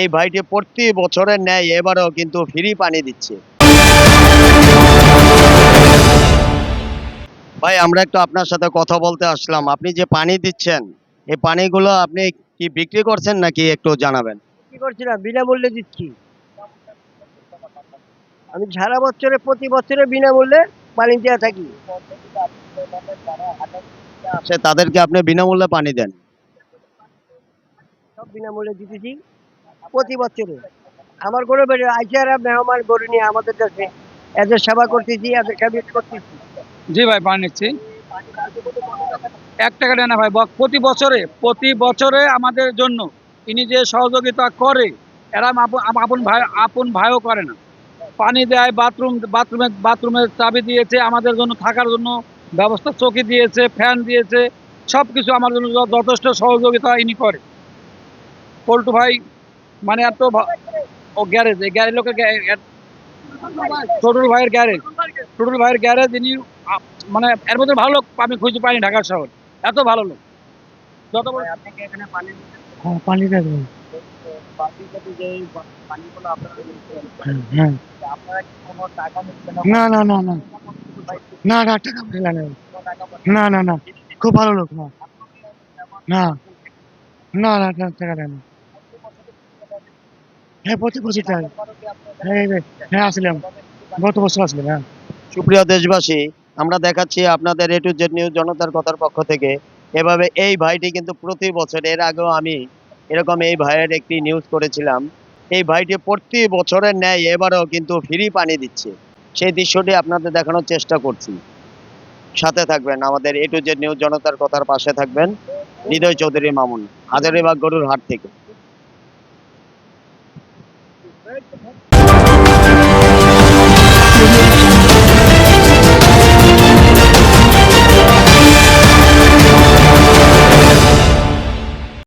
এই ভাইটি প্রতি বছরের ন্যায় এবারও কিন্তু ফ্রি পানি দিচ্ছে। ভাই আমরা একটু আপনার সাথে কথা বলতে আসলাম। আপনি যে পানি দিচ্ছেন এই পানিগুলো আপনি কি বিক্রি করছেন নাকি একটু জানাবেন? কি করছি না বিনামূল্যে দিচ্ছি। আমি সারা বছরে প্রতি বছরে বিনামূল্যে পানি দেওয়া থাকি। তাদেরকে আপনি বিনামূল্যে পানি দেন? সব বিনামূল্যে দিতেছি। প্রতি বছরে আমার গরু বেড়ে আইসারা মেহমান গরু নিয়ে আমাদের কাছে এদের সেবা করতেছি, এদের ক্যাবিনেট করতেছি। জি ভাই, পানি নিচ্ছি। এক টাকা দেয় না ভাই প্রতি বছরে প্রতি বছরে আমাদের জন্য ইনি যে সহযোগিতা করে, এরা আপন- ভাই, আপন ভাইও করে না। পানি দেয়, বাথরুম, বাথরুমে বাথরুমের চাবি দিয়েছে, আমাদের জন্য থাকার জন্য ব্যবস্থা চৌকি দিয়েছে, ফ্যান দিয়েছে সব কিছু আমার জন্য যথেষ্ট সহযোগিতা ইনি করে। পল্টু ভাই মানে এত ভা- ও গ্যারেজ এই গ্যারেজ লোকের টোটুল ভাইয়ের গ্যারেজ টোটুল ভাইয়ের গ্যারেজ ইনি মানে এর মধ্যে ভালো লোক আমি খুঁজে পাইনি ঢাকা শহর এত ভালো লোক। যত বড় হ্যাঁ পানি দেবে। হ্যাঁ না না না না। না না টাকা পয়সা নেই। না না না। খুব ভালো লোক না। না না না না, টাকা দেয় না হ্যাঁ প্রতি বছর চাই হ্যাঁ এই হ্যাঁ আসলাম। গত বছর আসলাম হ্যাঁ। সুপ্রিয় দেশবাসী আমরা দেখাচ্ছি আপনাদের এ টু জেড নিউজ জনতার কথার পক্ষ থেকে। এভাবে এই ভাইটি কিন্তু প্রতি বছর এর আগেও আমি এরকম এই ভাইয়ের একটি নিউজ করেছিলাম। এই ভাইটি প্রতি বছরের ন্যায় এবারও কিন্তু ফ্রি পানি দিচ্ছে। সেই দৃশ্যটি আপনাদের দেখানোর চেষ্টা করছি। সাথে থাকবেন আমাদের এ টু জেড নিউজ জনতার কথার পাশে থাকবেন। হৃদয় চৌধুরী মামুন হাজারিবাগ গরুর হাট থেকে। Right